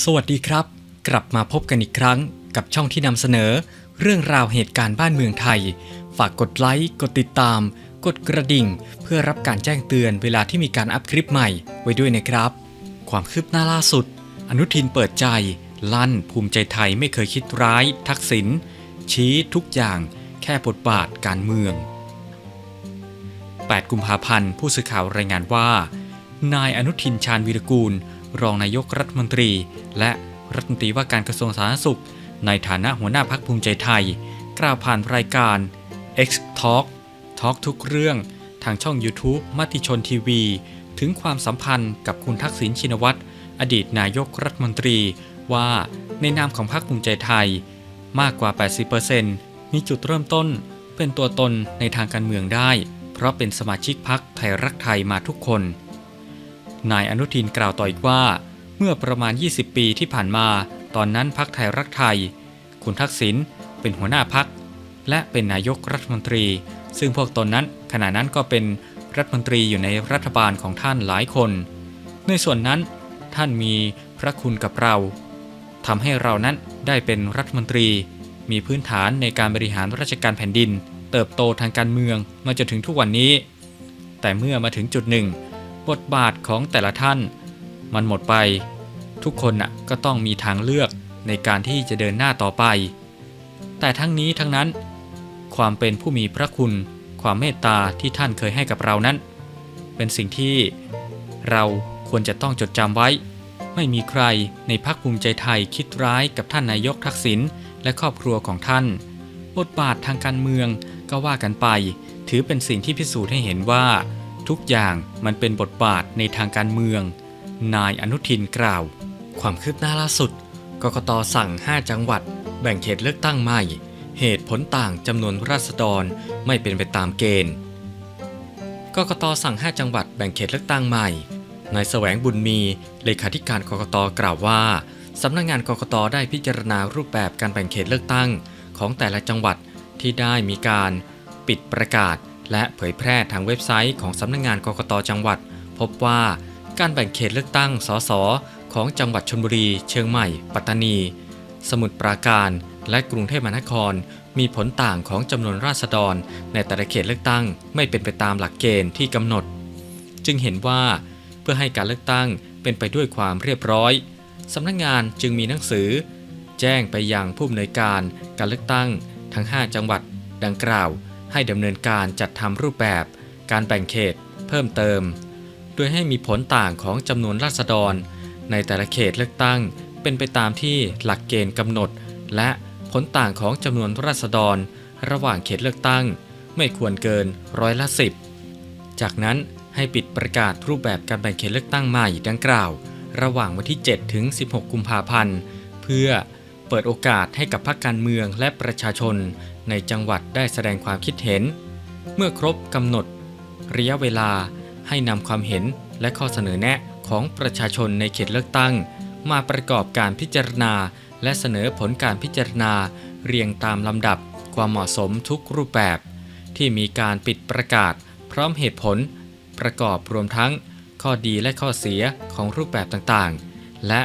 สวัสดีครับ กลับมาพบกันอีกครั้งกับช่องที่นำเสนอ เรื่องราวเหตุการณ์บ้านเมืองไทย ฝากกดไลค์ กดติดตาม กดกระดิ่ง เพื่อรับการแจ้งเตือนเวลาที่มีการอัพคลิปใหม่ไว้ด้วยนะครับ ความคืบหน้าล่าสุด อนุทินเปิดใจ ลั่นภูมิใจไทยไม่เคยคิดร้าย ทักษิณชี้ทุกอย่าง แค่บทบาทการเมือง 8 กุมภาพันธ์ผู้สื่อข่าวรายงานว่า นายอนุทินชาญวีรกูล รองนายกรัฐมนตรี และรัฐมนตรีว่าการกระทรวงสาธารณสุข ในฐานะหัวหน้าพักภูมิใจไทย กล่าวผ่านรายการ X Talk Talk ทุกเรื่อง ทางช่อง YouTube มติชนทีวี ถึงความสัมพันธ์กับคุณทักษิณชินวัตรอดีตนายกรัฐมนตรี ว่าในนามของพรรคภูมิใจไทย มากกว่า 80%มีจุดเริ่มต้น เป็นตัวตนในทางการเมืองได้ เพราะเป็นสมาชิกพรรคไทยรักไทยมาทุกคน นายอนุทินกล่าวต่ออีกว่า เมื่อประมาณ 20 ปีที่ผ่านมา ตอนนั้นพรรคไทยรักไทย คุณทักษิณเป็นหัวหน้าพรรคและเป็นนายกรัฐมนตรี ซึ่งพวกตนนั้นขณะนั้นก็เป็นรัฐมนตรีอยู่ในรัฐบาลของท่านหลายคน ในส่วนนั้นท่านมีพระคุณกับเราทำให้เรานั้นได้เป็นรัฐมนตรี มีพื้นฐานในการบริหารราชการแผ่นดิน เติบโตทางการเมืองมาจนถึงทุกวันนี้ แต่เมื่อมาถึงจุดหนึ่ง บทบาทของแต่ละท่าน มันหมดไป ทุกคนน่ะก็ต้องมีทางเลือกในการที่จะเดินหน้าต่อไป แต่ทั้งนี้ทั้งนั้น ความเป็นผู้มีพระคุณ ความเมตตาที่ท่านเคยให้กับเรานั้น เป็นสิ่งที่เราควรจะต้องจดจำไว้ ไม่มีใครในพรรคภูมิใจไทยคิดร้ายกับท่านนายกทักษิณและครอบครัวของท่าน บทบาททางการเมืองก็ว่ากันไป ถือเป็นสิ่งที่พิสูจน์ให้เห็นว่า ทุกอย่างมันเป็นบทบาทในทางการเมือง นายอนุทินกล่าว ความคืบหน้าล่าสุด กกตสั่ง 5 จังหวัด แบ่งเขตเลือกตั้งใหม่ เหตุผลต่างจำนวนราษฎรไม่เป็นไปตามเกณฑ์ กกตสั่ง 5 จังหวัดแบ่งเขตเลือกตั้งใหม่ นายแสวงบุญมี เลขาธิการกกตกล่าวว่าสำนักงงานกกตได้พิจารณารูปแบบการแบ่งเขตเลือกตั้ง ของแต่ละจังหวัดที่ได้มีการปิดประกาศ และเผยแพร่ทางเว็บไซต์ของสำนักงงานกกตจังหวัด พบว่าการแบ่งเขตเลือกตั้งสสของจังหวัดชลบุรี เชียงใหม่ ปัตตานี สมุทรปราการ และกรุงเทพมหานคร มีผลต่างของจำนวนราษฎร ในแต่ละเขตเลือกตั้งไม่เป็นไปตามหลักเกณฑ์ที่กำหนด จึงเห็นว่าเพื่อให้การเลือกตั้งเป็นไปด้วยความเรียบร้อยสำนักงงานจึงมีหนังสือ แจ้งไปยังผู้อำนวยการการเลือกตั้งทั้ง 5 จังหวัดดังกล่าว ให้ดำเนินการจัดทำรูปแบบ การแบ่งเขต เพิ่มเติม โดยให้มีผลต่างของจำนวนราษฎร ในแต่ละเขตเลือกตั้ง เป็นไปตามที่หลักเกณฑ์กำหนด และผลต่างของจำนวนราษฎร ระหว่างเขตเลือกตั้ง ไม่ควรเกินร้อยละสิบจากนั้นให้ปิดประกาศรูปแบบการแบ่งเขตเลือกตั้งใหม่ดังกล่าว ระหว่างวันที่ 7 ถึง 16 กุมภาพันธ์ เพื่อ เปิดโอกาสให้กับพรรคการเมืองและประชาชนในจังหวัดได้แสดงความคิดเห็น เมื่อครบกำหนด ระยะเวลาให้นำความเห็นและข้อเสนอแนะของประชาชนในเขตเลือกตั้ง มาประกอบการพิจารณา และเสนอผลการพิจารณา เรียงตามลำดับความเหมาะสมทุกรูปแบบ ที่มีการปิดประกาศ พร้อมเหตุผล ประกอบรวมทั้ง ข้อดีและข้อเสียของรูปแบบต่างๆ และ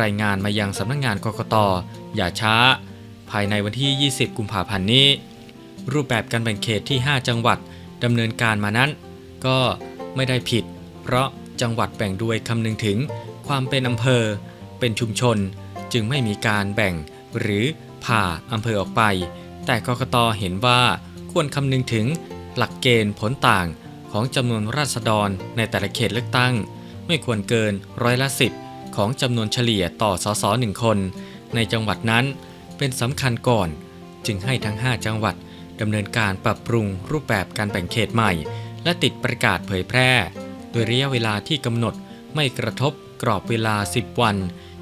รายงานมายังสำนักงงานกกต อย่าช้า ภายในวันที่ 20 กุมภาพันธ์นี้ รูปแบบการแบ่งเขตที่ 5 จังหวัดดำเนินการมานั้น ก็ไม่ได้ผิด เพราะจังหวัดแบ่งด้วยคำนึงถึงความเป็นอำเภอ เป็นชุมชน จึงไม่มีการแบ่งหรือผ่าอำเภอออกไป แต่กกตเห็นว่าควรคำนึงถึงหลักเกณฑ์ผลต่างของจำนวนราษฎรในแต่ละเขตเลือกตั้ง ไม่ควรเกินร้อยละสิบของจำนวนเฉลี่ยต่อสสหนึ่งคน ในจังหวัดนั้น เป็นสำคัญก่อน จึงให้ทั้ง 5 จังหวัดดำเนินการปรับปรุงรูปแบบการแบ่งเขตใหม่ และติดประกาศเผยแพร่ โดยระยะเวลาที่กำหนดไม่กระทบกรอบเวลา 10 วัน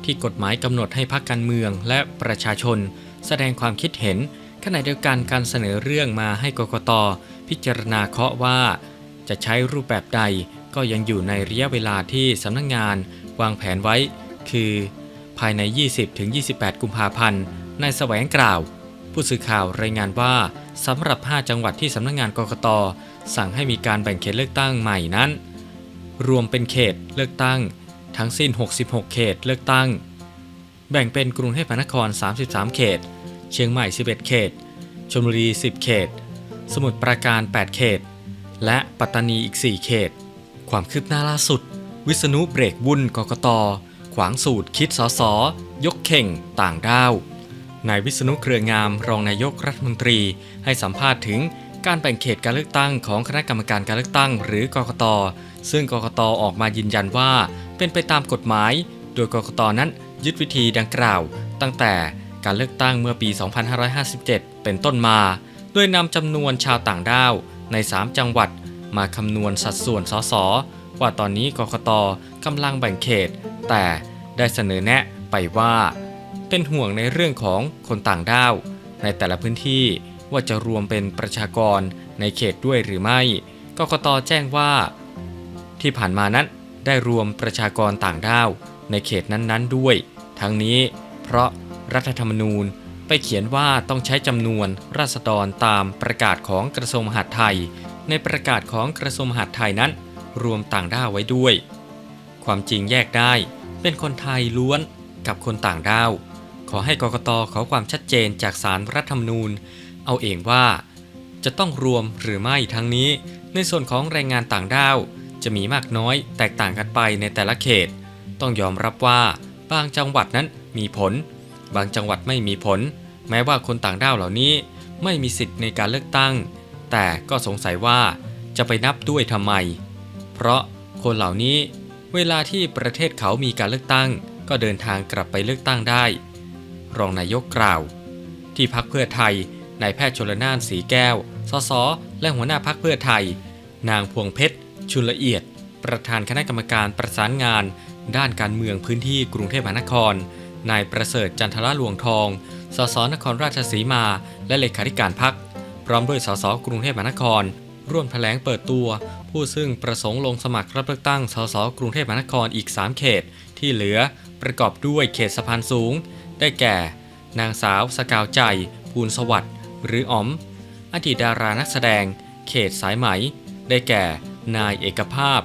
ที่กฎหมายกำหนดให้พรรคการเมืองและประชาชน แสดงความคิดเห็นขณะเดียวกันการเสนอเรื่องมาให้กกตพิจารณาเคาะว่า จะใช้รูปแบบใดก็ยังอยู่ในระยะเวลาที่สำนักงงาน วางแผนไว้ คือ ภายใน 20-28 กุมภาพันธ์นายแสวงกล่าว ผู้สื่อข่าวรายงานว่าสำหรับ 5 จังหวัดที่สำนักงงานกกต สั่งให้มีการแบ่งเขตเลือกตั้งใหม่นั้น รวมเป็นเขตเลือกตั้ง ทั้งสิ้น 66 เขตเลือกตั้ง แบ่งเป็นกรุงเทพมหานคร 33 เขต เชียงใหม่ 11 เขตชลบุรี 10 เขต สมุทรปราการ 8 เขต และปัตตานีอีก 4 เขต ความคืบหน้าล่าสุด วิษณุเบรกวุ่นกกต ขวางสูตรคิดสอสอยกเข่งต่างด้าวนายวิษณุเครืองามรองนายกรัฐมนตรีให้สัมภาษณ์ถึงการแบ่งเขตการเลือกตั้งของคณะกรรมการการเลือกตั้ง หรือกกต ซึ่งกกตออกมายืนยันว่าเป็นไปตามกฎหมาย โดยกกตนั้นยึดวิธีดังกล่าว ตั้งแต่การเลือกตั้งเมื่อปี 2557 เป็นต้นมา โดยนำจำนวนชาวต่างด้าวใน 3 จังหวัด มาคำนวณสัดส่วนสส ว่าตอนนี้กกตกำลังแบ่งเขต แต่ได้เสนอแนะไปว่า เป็นห่วงในเรื่องของคนต่างด้าว ในแต่ละพื้นที่ว่าจะรวมเป็นประชากรในเขตด้วยหรือไม่กกตแจ้งว่า ที่ผ่านมานั้นได้รวมประชากรต่างด้าว ในเขตนั้นๆด้วย ทั้งนี้เพราะรัฐธรรมนูญไปเขียนว่าต้องใช้จำนวนราษฎรตามประกาศของกระทรวงมหาดไทย ในประกาศของกระทรวงมหาดไทยนั้น รวมต่างด้าวไว้ด้วย ความจริงแยกได้เป็นคนไทยล้วนกับคนต่างด้าว ขอให้กกตขอความชัดเจนจากสารรัฐธรรมนูญ เอาเองว่า จะต้องรวมหรือไม่ทั้งนี้ ในส่วนของแรงงานต่างด้าว จะมีมากน้อยแตกต่างกันไปในแต่ละเขต ต้องยอมรับว่าบางจังหวัดนั้นมีผล บางจังหวัดไม่มีผล แม้ว่าคนต่างด้าวเหล่านี้ไม่มีสิทธิ์ในการเลือกตั้ง แต่ก็สงสัยว่าจะไปนับด้วยทำไม เพราะคนเหล่านี้เวลาที่ประเทศเขามีการเลือกตั้ง ก็เดินทางกลับไปเลือกตั้งได้ รองนายกกล่าว ที่พักเพื่อไทยนายแพทย์ชลนานสีแก้ว สส และหัวหน้าพักเพื่อไทย นางพวงเพชร ชุนละเอียด ประธานคณะกรรมการประสานงาน ด้านการเมืองพื้นที่กรุงเทพมหานคร นายประเสริฐจันทระหลวงทอง สส นครราชสีมา และเลขาธิการพัก พร้อมด้วยสส กรุงเทพมหานคร ร่วมแถลงเปิดตัว ผู้ซึ่งประสงค์ลงสมัครรับเลือกตั้งสสกรุงเทพมหานครอีก 3 เขต ที่เหลือประกอบด้วยเขตสะพานสูง ได้แก่ นางสาวสกาวใจ ภูลสวัสดิ์หรืออ๋อม อดีตดารานักแสดง เขตสายไหม ได้แก่ นายเอกภาพ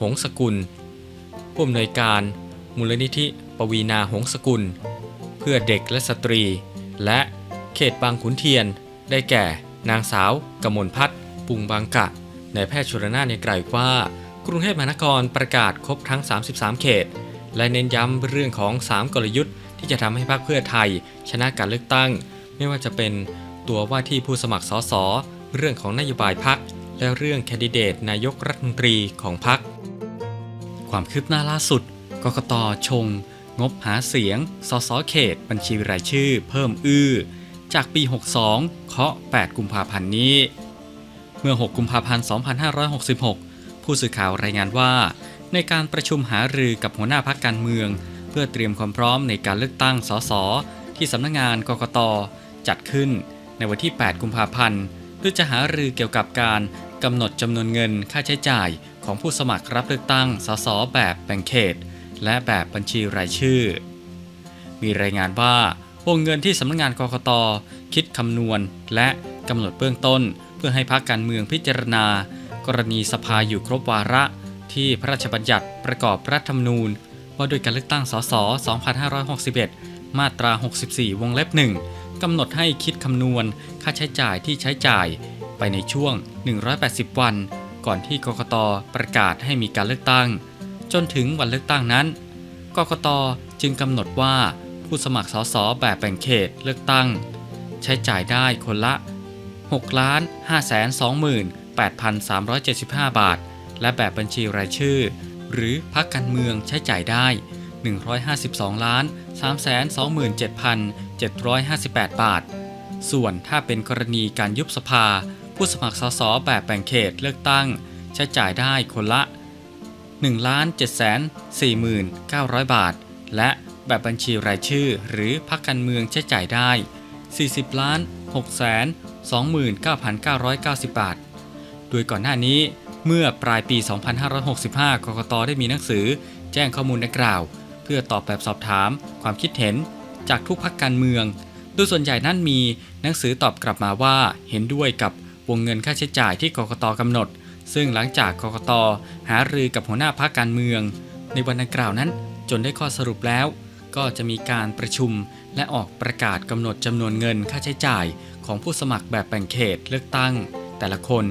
หงสกุล ผู้อำนวยการ มูลนิธิปวีนาหงสกุล เพื่อเด็กและสตรี และเขตบางขุนเทียน ได้แก่ นางสาวกมลพัฒน์ปุงบางกะ นายแพทย์ชลนาในกล่าวว่า กรุงเทพมหานครประกาศครบทั้ง 33 เขต และเน้นย้ำเรื่องของ 3 กลยุทธ์ ที่จะทำให้พรรคเพื่อไทย ชนะการเลือกตั้ง ไม่ว่าจะเป็นตัวว่าที่ผู้สมัครสสเรื่องของนโยบายพักและเรื่องแคนดิเดตนายกรัฐมนตรีของพักความคืบหน้าล่าสุดกกตชง งบหาเสียง สสเขต บัญชีรายชื่อ เพิ่มอื้อ จากปี 62 เคาะ 8 กุมภาพันธ์นี้ เมื่อ 6 กุมภาพันธ์ 2566 ผู้สื่อข่าวรายงานว่า ในการประชุมหารือกับหัวหน้าพักการเมือง เพื่อเตรียมความพร้อมในการเลือกตั้งสสที่สำนักงานกกตจัดขึ้นในวันที่ 8 กุมภาพันธ์เพื่อจะหารือเกี่ยวกับการกำหนดจำนวนเงินค่าใช้จ่ายของผู้สมัครรับเลือกตั้งสสแบบแบ่งเขต และแบบบัญชีรายชื่อ มีรายงานว่าวงเงินที่สำนักงานกกตคิดคำนวณ และกำหนดเบื้องต้น พื่อให้พรรคการเมืองพิจารณา กรณีสภาอยู่ครบวาระ ที่พระราชบัญญัติประกอบรัฐธรรมนูญ ว่าด้วยการเลือกตั้งสส 2561 มาตรา 64 วงเล็บ1กำหนดให้คิดคำนวณค่าใช้จ่ายที่ใช้จ่ายไปในช่วง 180 วัน ก่อนที่กกตประกาศให้มีการเลือกตั้ง จนถึงวันเลือกตั้งนั้น กกตจึงกำหนดว่าผู้สมัครสสแบบแบ่งเขตเลือกตั้งใช้จ่ายได้คนละ 6ล้าน5 2 8 3 7 5 บาท และแบบบัญชีรายชื่อ หรือพักการเมืองใช้จ่ายได้ 152ล้าน3 27 758 บาท ส่วนถ้าเป็นกรณีการยุบสภา ผู้สมัครสสแบบแบ่งเขตเลือกตั้ง ใช้จ่ายได้คนละ1ล้าน7 4 9 0 0บาท และแบบบัญชีรายชื่อ หรือพักการเมืองใช้จ่ายได้ 40ล้าน 629,990 บาท โดยก่อนหน้านี้เมื่อปลายปี 2565 กกตได้มีหนังสือ แจ้งข้อมูลดังกล่าว เพื่อตอบแบบสอบถาม ความคิดเห็น จากทุกพักการเมือง โดยส่วนใหญ่นั้นมีหนังสือตอบกลับมาว่าเห็นด้วยกับวงเงินค่าใช้จ่ายที่กกตกำหนด ซึ่งหลังจากกกตหารือกับหัวหน้าพักการเมือง ในวันดังกล่าวนั้นจนได้ข้อสรุปแล้ว ก็จะมีการประชุมและออกประกาศกำหนดจำนวนเงินค่าใช้จ่ายของผู้สมัครแบบแบ่งเขตเลือกตั้ง แต่ละคน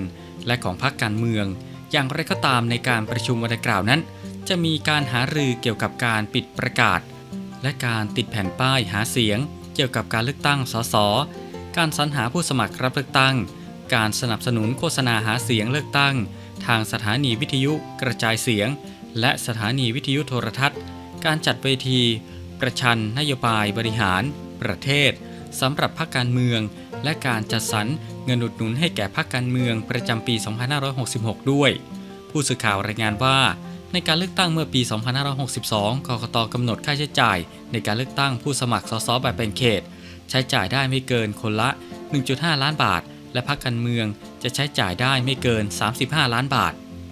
และของพรรคการเมือง อย่างไรก็ตามในการประชุมวันดังกล่าวนั้น จะมีการหารือเกี่ยวกับการปิดประกาศ และการติดแผ่นป้ายหาเสียง เกี่ยวกับการเลือกตั้งสสการสรรหาผู้สมัครรับเลือกตั้ง การสนับสนุนโฆษณาหาเสียงเลือกตั้ง ทางสถานีวิทยุกระจายเสียง และสถานีวิทยุโทรทัศน์ การจัดเวที ประชันนโยบายบริหาร ประเทศสำหรับพรรคการเมือง และการจัดสรรเงินอุดหนุนให้แก่พรรคการเมืองประจำปี 2566 ด้วย ผู้สื่อข่าวรายงานว่า ในการเลือกตั้งเมื่อปี 2562 กกตกำหนดค่าใช้จ่าย ในการเลือกตั้งผู้สมัครสสแบบแบ่งเขต ใช้จ่ายได้ไม่เกินคนละ 1.5 ล้านบาท และพรรคการเมืองจะใช้จ่ายได้ไม่เกิน 35 ล้านบาท